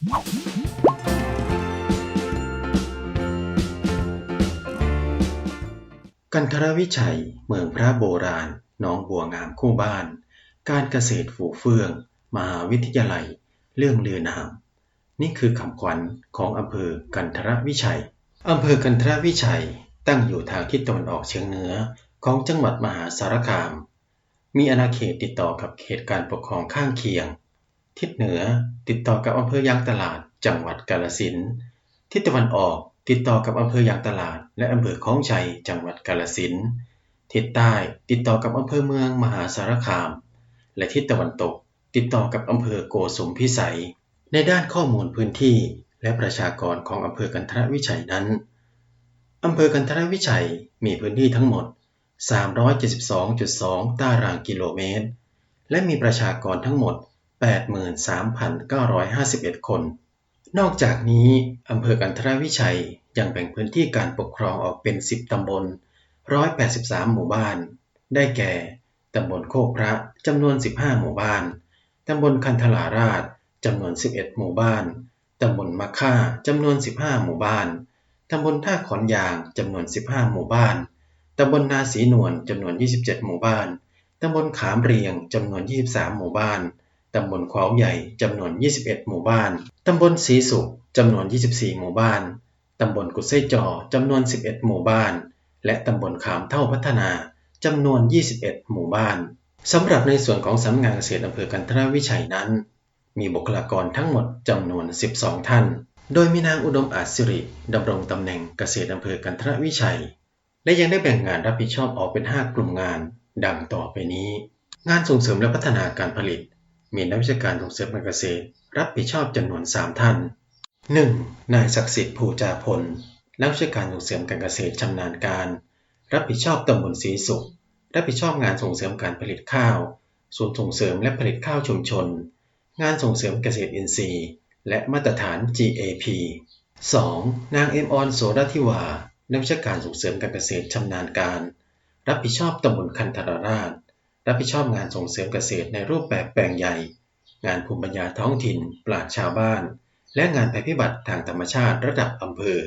กันทรวิชัย เมืองพระโบราณหนองบัวงามคู่บ้าน การเกษตรฝูเฟื่อง มหาวิทยาลัย เรื่องลือนาม นี่คือคำขวัญของอำเภอกันทรวิชัยอำเภอกันทรวิชัยตั้งอยู่ทางทิศตะวันออกเฉียงเหนือของจังหวัดมหาสารคาม มีอาณาเขตติดต่อกับเขตการปกครองข้างเคียง ทิศเหนือ ติดต่อกับอำเภอยางตลาด จังหวัดกาฬสินธุ์ ทิศตะวันออก ติดต่อกับอำเภอยางตลาด และอำเภอคลองชัย จังหวัดกาฬสินธุ์ ทิศใต้ ติดต่อกับอำเภอเมืองมหาสารคาม และทิศตะวันตก ติดต่อกับอำเภอโกสุมพิสัย ในด้านข้อมูลพื้นที่ และประชากรของอำเภอกันทรวิชัยนั้นอำเภอกันทรวิชัยมีพื้นที่ทั้งหมด 372.2 ตารางกิโลเมตร และมีประชากรทั้งหมด 83,951 คน นอกจากนี้ อำเภอกันทรวิชัยยังแบ่งพื้นที่การปกครองออกเป็น 10 ตำบล 183 หมู่บ้าน ได้แก่ ตำบลโคกพระจำนวน 15 หมู่บ้าน ตำบลคันธลาราชจำนวน 11 หมู่บ้าน ตำบลมะค่าจำนวน 15 หมู่บ้าน ตำบลท่าขอนยางจำนวน 15 หมู่บ้าน ตำบลนาสีนวลจำนวน 27 หมู่บ้าน ตำบลขามเรียงจำนวน 23 หมู่บ้าน ตำบลขวาวใหญ่จำนวน 21 หมู่บ้าน ตำบลสีสุขจำนวน 24 หมู่บ้าน ตำบลกุดไส้จอจำนวน 11 หมู่บ้าน และตำบลขามเท่าพัฒนาจำนวน 21 หมู่บ้าน สำหรับในส่วนของสำนักงานเกษตรอำเภอกันทรวิชัยนั้น มีบุคลากรทั้งหมดจำนวน 12 ท่าน โดยมีนางอุดมอาจสิริดำรงตำแหน่งเกษตรอำเภอกันทรวิชัย และยังได้แบ่งงานรับผิดชอบออกเป็น 5 กลุ่มงาน ดังต่อไปนี้ งานส่งเสริมและพัฒนาการผลิต มีนักวิชาการส่งเสริมการเกษตร รับผิดชอบจำนวน 3 ท่าน 1. นายศักดิ์สิทธิ์ภูจาพล นักวิชาการส่งเสริมการเกษตรชำนาญการ รับผิดชอบตำบลศรีสุข รับผิดชอบงานส่งเสริมการผลิตข้าวศูนย์ส่งเสริมและผลิตข้าวชุมชน งานส่งเสริมเกษตรอินทรีย์ และมาตรฐาน GAP 2. นางเอ็มออนโสรธิวา นักวิชาการส่งเสริมการเกษตรชำนาญการ รับผิดชอบตำบลคันธารราช รับผิดชอบงานส่งเสริมเกษตรในรูปแบบแปลงใหญ่ งานภูมิปัญญาท้องถิ่น ปราชชาวบ้าน และงานภัยพิบัติทางธรรมชาติระดับอำเภอ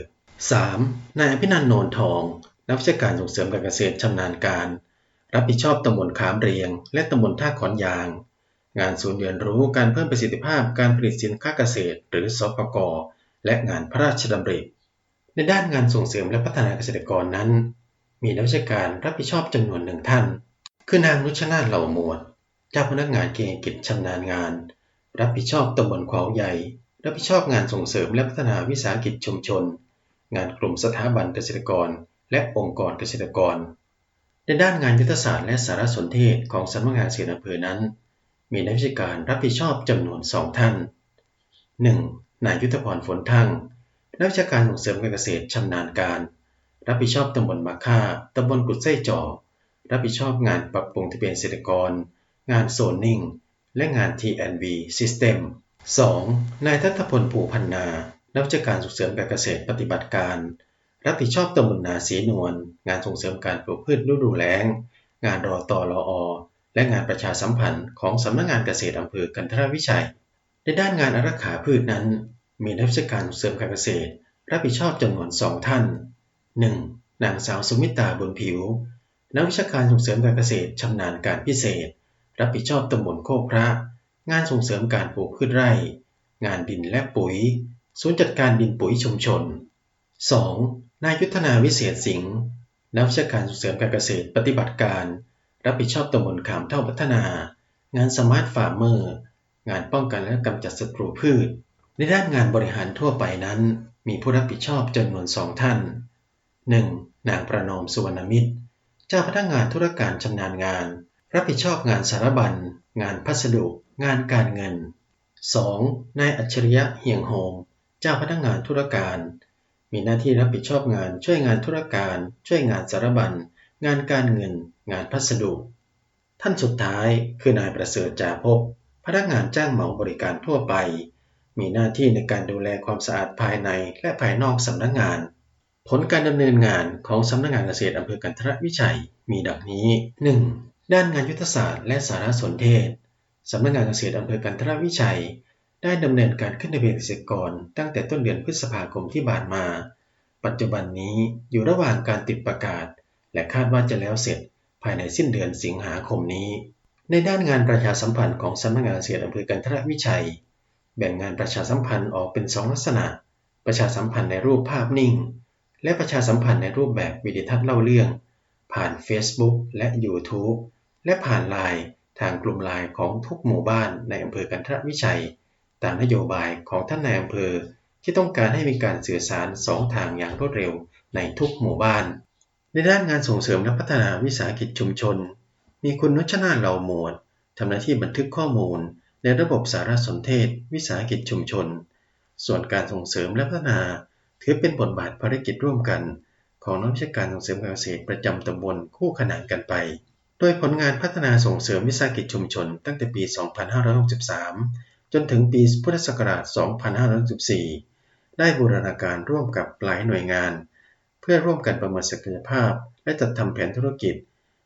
3. นายอภินันท์โนนทอง นักวิชาการส่งเสริมการเกษตรชำนาญการ รับผิดชอบตำบลขามเรียง และตำบลท่าขอนยาง งานศูนย์เรียนรู้การเพิ่มประสิทธิภาพการผลิตสินค้าเกษตร หรือสปกและงานพระราชดำริในด้านงานส่งเสริมและพัฒนาเกษตรกรนั้น มีนักวิชาการรับผิดชอบจำนวนหนึ่งท่าน คือนางนุชนาถเหล่าหมวด เจ้าพนักงานเกณฑ์กิจชำนาญงาน รับผิดชอบตำบลขวาวใหญ่ รับผิดชอบงานส่งเสริมและพัฒนาวิสาหกิจชุมชน งานกลุ่มสถาบันเกษตรกร และองค์กรเกษตรกร ในด้านงานยุทธศาสตร์และสารสนเทศของสำนักงานเกษตรอำเภอนั้น มีนักวิชาการรับผิดชอบจำนวนสองท่าน 1. นายยุทธพรฝนทั่งนักวิชาการส่งเสริมการเกษตรชำนาญการ รับผิดชอบตำบลมะค่าตำบลกุดไส้จอ รับผิดชอบงานปรับปรุงทะเบียนเกษตรกร งานโซนนิ่ง และงาน T&V System 2. นายทัตพลภูพันนานักวิชการส่งเสริมการเกษตรปฏิบัติการ รับผิดชอบตำบลนาสีนวล งานส่งเสริมการปลูกพืชฤดูแล้ง งานรอตอรออและงานประชาสัมพันธ์ของสำนักงานเกษตรอำเภอกันทรวิชัย ในด้านงานอารักขาพืชนั้น มีนักวิชาการส่งเสริมการเกษตร รับผิดชอบจำนวนสองท่าน 1. นางสาวสุมิตาบุญผิว นักวิชาการส่งเสริมการเกษตรชำนาญการพิเศษ รับผิดชอบตำบลโคกพระ งานส่งเสริมการปลูกพืชไร่ งานดินและปุ๋ย ศูนย์จัดการดินปุ๋ยชุมชน 2. นายยุทธนาวิเศษสิงห์ นักวิชาการส่งเสริมการเกษตรปฏิบัติการ รับผิดชอบตำบลขามเท่าพัฒนา งานสมาร์ทฟาร์มเมอร์ งานป้องกันและกำจัดศัตรูพืช ในด้านงานบริหารทั่วไปนั้น มีผู้รับผิดชอบจำนวนสองท่าน 1. นางประนอมสุวรรณมิตร จ้าพนักงานธุรการชำนาญงาน รับผิดชอบงานสารบัญ งานพัสดุ งานการเงิน 2. นายอัจฉริยะเฮียงโฮมเจ้าพนักงานธุรการ มีหน้าที่รับผิดชอบงานช่วยงานธุรการ ช่วยงานสารบัญ งานการเงิน งานพัสดุ ท่านสุดท้ายคือนายประเสริฐจาภพพนักงานจ้างเหมาบริการทั่วไป มีหน้าที่ในการดูแลความสะอาดภายในและภายนอกสำนักงาน ผลการดำเนินงานของสำนักงานเกษตรอำเภอกันทรวิชัยมีดังนี้ 1. ด้านงานยุทธศาสตร์และสารสนเทศสำนักงานเกษตรอำเภอกันทรวิชัย ได้ดำเนินการขึ้นทะเบียนเกษตรกรตั้งแต่ต้นเดือนพฤษภาคมที่ผ่านมา ปัจจุบันนี้อยู่ระหว่างการติดประกาศ และคาดว่าจะแล้วเสร็จภายในสิ้นเดือนสิงหาคมนี้ ในด้านงานประชาสัมพันธ์ของสำนักงานเกษตรอำเภอกันทรวิชัย แบ่งงานประชาสัมพันธ์ออกเป็นสองลักษณะ ประชาสัมพันธ์ในรูปภาพนิ่ง และประชาสัมพันธ์ในรูปแบบวิดีทัศน์เล่าเรื่อง ผ่าน Facebook และ YouTube และผ่านไลน์ทางกลุ่มไลน์ของทุกหมู่บ้านในอำเภอกันทรวิชัย ตามนโยบายของท่านนายอำเภอ ที่ต้องการให้มีการสื่อสารสองทางอย่างรวดเร็วในทุกหมู่บ้าน ในด้านงานส่งเสริมและพัฒนาวิสาหกิจชุมชน มีคุณนุชนาเหล่าหมวดทำหน้าที่บันทึกข้อมูล ในระบบสารสนเทศ วิสาหกิจชุมชน ส่วนการส่งเสริมและพัฒนา ถือเป็นบทบาทภารกิจร่วมกัน ของนักวิชาการส่งเสริมการเกษตรประจำตำบลคู่ขนานกันไป โดยผลงานพัฒนาส่งเสริมวิสาหกิจชุมชน ตั้งแต่ปี 2563 จนถึงปีพุทธศักราช 2564 ได้บูรณาการร่วมกับหลายหน่วยงาน เพื่อร่วมกันประเมินศักยภาพ และจัดทำแผนธุรกิจ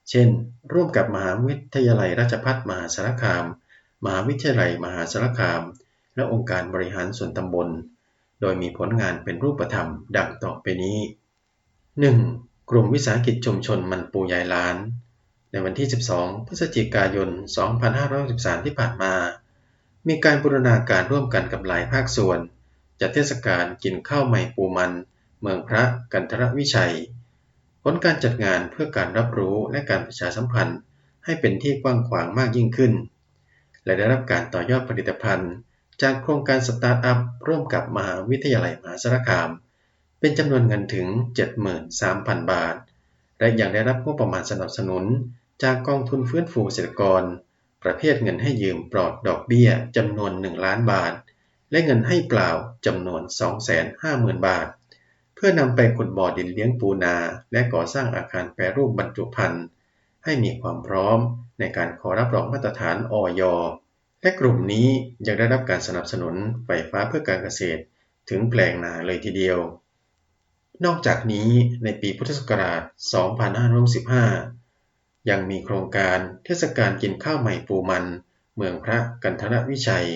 เช่น ร่วมกับมหาวิทยาลัยราชภัฏมหาสารคาม มหาวิทยาลัยมหาสารคาม และองค์การบริหารส่วนตำบล โดยมีผลงานเป็นรูปธรรม ดังต่อไปนี้ 1. กลุ่มวิสาหกิจชุมชนมันปูยายล้าน ในวันที่ 12 พฤศจิกายน 2563 ที่ผ่านมา มีการบูรณาการร่วมกันกับหลายภาคส่วน จัดเทศกาลกินข้าวใหม่ปูมัน เมืองพระกันทรวิชัย ผลการจัดงานเพื่อการรับรู้และการประชาสัมพันธ์ ให้เป็นที่กว้างขวางมากยิ่งขึ้น และได้รับการต่อยอดผลิตภัณฑ์ จากโครงการสตาร์ทอัพร่วมกับมหาวิทยาลัยมหาสารคาม เป็นจำนวนเงินถึง 73,000 บาท และยังได้รับงบประมาณสนับสนุน จากกองทุนฟื้นฟูเกษตรกร ประเภทเงินให้ยืมปลอดดอกเบี้ยจำนวน 1 ล้านบาท และเงินให้เปล่าจำนวน 250,000 บาท เพื่อนำไปขุดบ่อดินเลี้ยงปูนา และก่อสร้างอาคารแปรรูปบรรจุภัณฑ์ให้มีความพร้อมในการขอรับรองมาตรฐานอย และกลุ่มนี้ยังได้รับการสนับสนุนไฟฟ้าเพื่อการเกษตรถึงแปลงนาเลยทีเดียว นอกจากนี้ในปีพุทธศักราช 2515 ยังมีโครงการเทศกาลกินข้าวใหม่ปูมัน เมืองพระกันทรวิชัย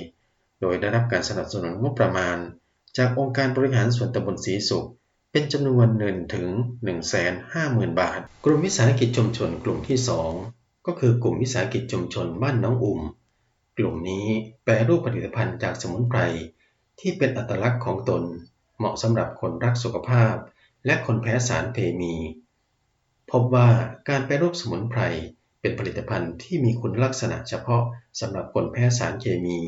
โดยได้รับการสนับสนุนงบประมาณ จากองค์การบริหารส่วนตำบลศรีสุข เป็นจำนวนเงินถึง 150,000 บาท กลุ่มวิสาหกิจชุมชนกลุ่มที่ 2 ก็คือกลุ่มวิสาหกิจชุมชนบ้านน้องอุ่ม กลุ่มนี้แปรรูปผลิตภัณฑ์จากสมุนไพรที่เป็นอัตลักษณ์ของตน เหมาะสำหรับคนรักสุขภาพ และคนแพ้สารเคมี พบว่าการแปรรูปสมุนไพรเป็นผลิตภัณฑ์ที่มีคุณลักษณะเฉพาะสำหรับคนแพ้สารเคมี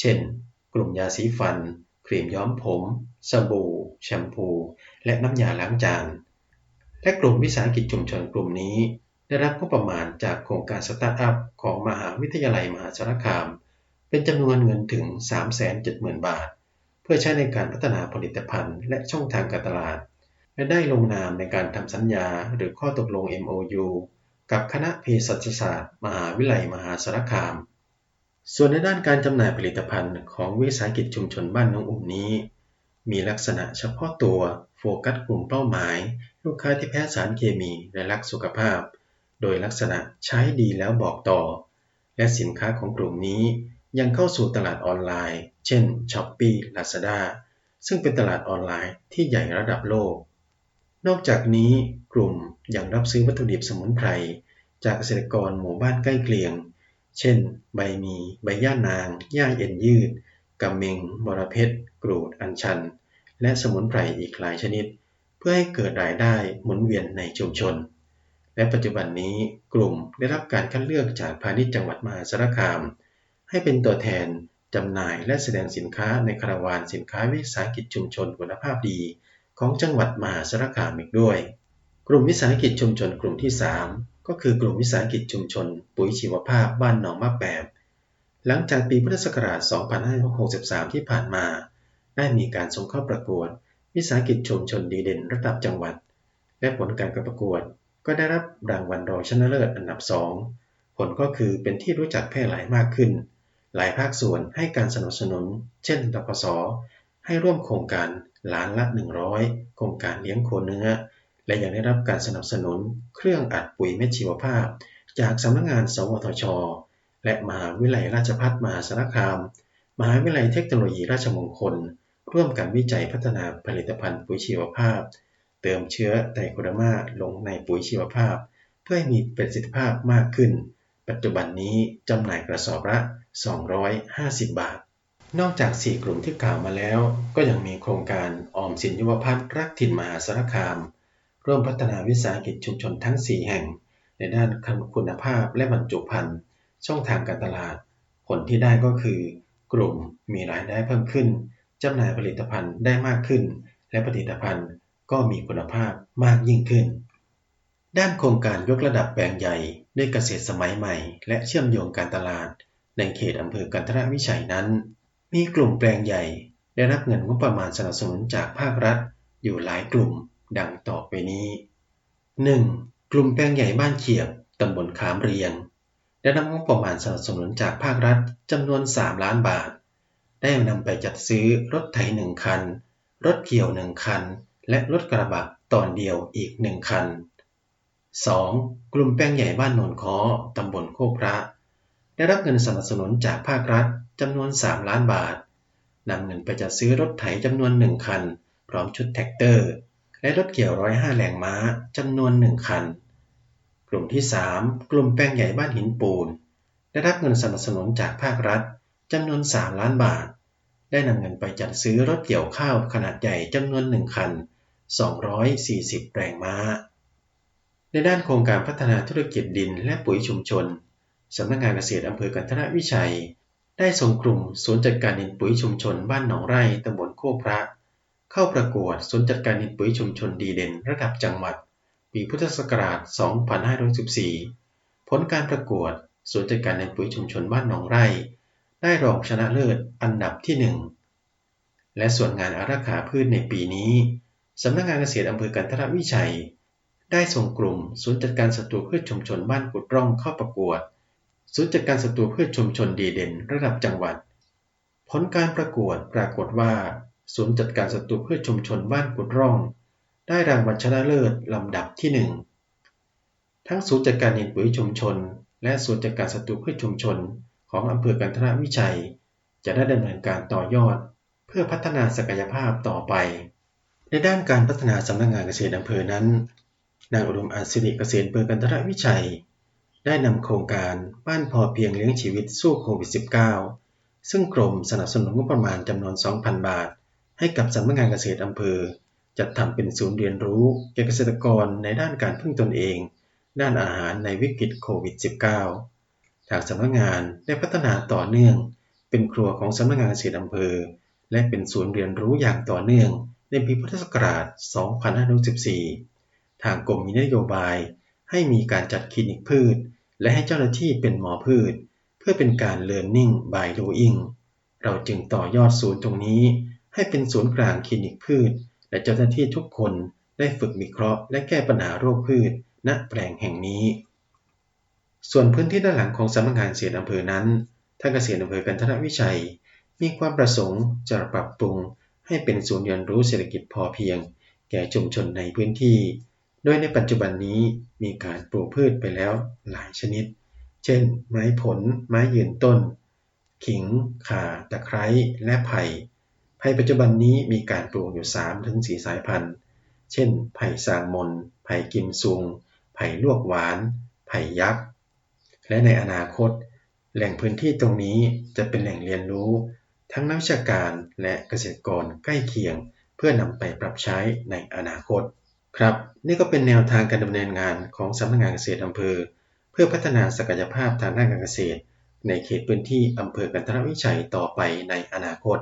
เช่น กลุ่มยาสีฟัน ครีมย้อมผม สบู่ แชมพู และน้ำยาล้างจาน และกลุ่มวิสาหกิจชุมชนกลุ่มนี้ ได้รับงบประมาณจากโครงการสตาร์ทอัพของมหาวิทยาลัยมหาสารคาม เป็นจำนวนเงินถึง 370,000 บาท เพื่อใช้ในการพัฒนาผลิตภัณฑ์และช่องทางการตลาด และได้ลงนามในการทำสัญญาหรือข้อตกลง MOU กับคณะเภสัชศาสตร์ มหาวิทยาลัยมหาสารคาม ส่วนในด้านการจำหน่ายผลิตภัณฑ์ของวิสาหกิจชุมชนบ้านน้องอุ่มนี้ มีลักษณะเฉพาะตัวโฟกัสกลุ่มเป้าหมาย ลูกค้าที่แพ้สารเคมีและรักสุขภาพ โดยลักษณะใช้ดีแล้วบอกต่อ และสินค้าของกลุ่มนี้ยังเข้าสู่ตลาดออนไลน์ เช่น Shopee Lazada ซึ่งเป็นตลาดออนไลน์ที่ใหญ่ระดับโลก นอกจากนี้กลุ่มยังรับซื้อวัตถุดิบสมุนไพร จากเกษตรกรหมู่บ้านใกล้เคียง เช่น ใบมี ใบย่านางย่าเอ็นยืดกำเมงบรเพชรกรูด อัญชัน และสมุนไพรอีกหลายชนิด เพื่อให้เกิดรายได้หมุนเวียนในชุมชน และปัจจุบันนี้กลุ่มได้รับการคัดเลือกจากพาณิชย์จังหวัดมหาสารคาม ให้เป็นตัวแทนจำหน่ายและแสดงสินค้าในคาราวานสินค้าวิสาหกิจชุมชนคุณภาพดี ของจังหวัดมหาสารคามอีกด้วย กลุ่มวิสาหกิจชุมชนกลุ่มที่ 3 ก็คือกลุ่มวิสาหกิจชุมชน ปุ๋ยชีวภาพบ้านหนองมะแปบหลังจากปีพุทธศักราช 2563 ที่ผ่านมา ได้มีการส่งเข้าประกวด วิสาหกิจชุมชนดีเด่นระดับจังหวัด และผลการประกวด ก็ได้รับรางวัลรองชนะเลิศอันดับ 2 ผลก็คือเป็นที่รู้จักแพร่หลายมากขึ้น หลายภาคส่วนให้การสนับสนุน เช่นตกสให้ร่วมโครงการล้านละ 100 โครงการเลี้ยงโคเนื้อ และยังได้รับการสนับสนุน เครื่องอัดปุ๋ยเม็ดชีวภาพ จากสำนักงงาน สวทช และมหาวิทยาลัยราชภัฏมหาสารคาม มหาวิทยาลัยเทคโนโลยีราชมงคล ร่วมกันวิจัยพัฒนาผลิตภัณฑ์ปุ๋ยชีวภาพ เติมเชื้อไตรโคเดอร์มาลงในปุ๋ยชีวภาพ เพื่อให้มีประสิทธิภาพมากขึ้น ปัจจุบันนี้จำหน่ายกระสอบละ 250 บาท นอกจาก 4 กลุ่มที่กล่าวมาแล้ว ก็ยังมีโครงการออมสินยุวพัฒน์รักถิ่นมหาสารคาม ร่วมพัฒนาวิสาหกิจชุมชนทั้ง 4 แห่ง ในด้านคุณภาพและบรรจุภัณฑ์ช่องทางการตลาด ผลที่ได้ก็คือ กลุ่มมีรายได้เพิ่มขึ้นจำหน่ายผลิตภัณฑ์ได้มากขึ้น และผลิตภัณฑ์ ก็มีคุณภาพมากยิ่งขึ้น ด้านโครงการยกระดับแปลงใหญ่ด้วยเกษตรสมัยใหม่ และเชื่อมโยงการตลาด ในเขตอำเภอกันทรวิชัยนั้น มีกลุ่มแปลงใหญ่ ได้รับเงินงบประมาณสนับสนุนจากภาครัฐ อยู่หลายกลุ่ม ดังต่อไปนี้ 1. กลุ่มแปลงใหญ่บ้านเขียบตำบลขามเรียง ได้รับงบประมาณสนับสนุนจากภาครัฐจำนวน 3 ล้านบาท ได้นำไปจัดซื้อรถไถหนึ่งคัน รถเกี่ยวหนึ่งคัน และรถกระบะตอนเดียวอีกหนึ่งคัน 2. กลุ่มแปลงใหญ่บ้านโนนคอตำบลโคกพระ ได้รับเงินสนับสนุนจากภาครัฐจำนวน 3 ล้านบาทนำเงินไปจัดซื้อรถไถจำนวนหนึ่งคัน พร้อมชุดแท็กเตอร์ และรถเกี่ยวร้อยห้าแรงม้าจำนวนหนึ่งคัน กลุ่มที่ 3 กลุ่มแปลงใหญ่บ้านหินปูน ได้รับเงินสนับสนุนจากภาครัฐจำนวน 3 ล้านบาท ได้นำเงินไปจัดซื้อรถเกี่ยวข้าวขนาดใหญ่จำนวน 1 คัน 240 แรงม้า ในด้านโครงการพัฒนาธุรกิจดินและปุ๋ยชุมชน สำนักงานเกษตรอำเภอกันทรวิชัย ได้ส่งกลุ่มศูนย์จัดการดินปุ๋ยชุมชนบ้านหนองไร่ตำบลโคกพระ เข้าประกวดศูนย์จัดการดินปุ๋ยชุมชนดีเด่นระดับจังหวัด ปีพุทธศักราช 2514 ผลการประกวดศูนย์จัดการในปุ๋ยชุมชนบ้านหนองไร่ ได้รองชนะเลิศอันดับที่ 1 และส่วนงานอารักขาพืชในปีนี้ สำนักงงานเกษตรอำเภอกันทรวิชัย ได้ส่งกลุ่มศูนย์จัดการศัตรูพืชชุมชนบ้านกุดร่องเข้าประกวดศูนย์จัดการศัตรูพืชชุมชนดีเด่น ระดับจังหวัด ผลการประกวดปรากฏว่าศูนย์จัดการศัตรูพืชชุมชนบ้านกุดร่อง ได้รางวัลชนะเลิศลำดับที่ 1 ทั้งศูนย์จัดการดินปุ๋ยชุมชน และศูนย์จัดการศัตรูพืชชุมชน ของอำเภอกันทรวิชัย จะได้ดำเนินการต่อยอด เพื่อพัฒนาศักยภาพต่อไป ในด้านการพัฒนาสำนักงงานเกษตรอำเภอนั้น นางอุดมอาศิริเกษตรอำเภอกันทรวิชัย ได้นำโครงการบ้านพอเพียงเลี้ยงชีวิตสู้โควิด -19 ซึ่งกรมสนับสนุนงบประมาณจำนวน 2,000 บาท ให้กับสำนักงงานเกษตรอำเภอ จัดทำเป็นศูนย์เรียนรู้แก่เกษตรกรในด้านการพึ่งตนเอง ด้านอาหารในวิกฤตโควิด -19 ทางสำนักงานได้พัฒนาต่อเนื่อง เป็นครัวของสำนักงานเกษตรอำเภอ และเป็นศูนย์เรียนรู้อย่างต่อเนื่อง ในปีพุทธศักราช 2514 ทางกรมมีนโยบาย ให้มีการจัดคลินิกพืช และให้เจ้าหน้าที่เป็นหมอพืช เพื่อเป็นการ learning by doing เราจึงต่อยอดศูนย์ตรงนี้ ให้เป็นศูนย์กลางคลินิกพืช และเจ้าหน้าที่ทุกคนได้ฝึกวิเคราะห์ และแก้ปัญหาโรคพืช ณแปลงแห่งนี้ ส่วนพื้นที่ด้านหลังของสำนักงานเกษตอำเภอนั้นทางเกษตรอำเภอกันทรวิชัย มีความประสงค์จะปรับปรุง ให้เป็นศูนย์เรียนรู้เศรษฐกิจพอเพียง แก่ชุมชนในพื้นที่ โดยในปัจจุบันนี้มีการปลูกพืชไปแล้วหลายชนิด เช่น ไม้ผล ไม้ยืนต้น ขิง ข่า ตะไคร้ และไผ่ไผ่ปัจจุบันนี้มีการปลูกอยู่3ถึง4สายพันธุ์ เช่น ไผ่สางมน ไผ่กิมซุง ไผ่ลวกหวาน ไผ่ยักษ์ และในอนาคต แหล่งพื้นที่ตรงนี้จะเป็นแหล่งเรียนรู้ ทั้งนักวิชาการและเกษตรกรใกล้เคียง เพื่อนำไปปรับใช้ในอนาคต ครับ นี่ก็เป็นแนวทางการดำเนินงานของสำนักงานเกษตรอำเภอ เพื่อพัฒนาศักยภาพทางด้านการเกษตร ในเขตพื้นที่อำเภอกันทรวิชัยต่อไปในอนาคต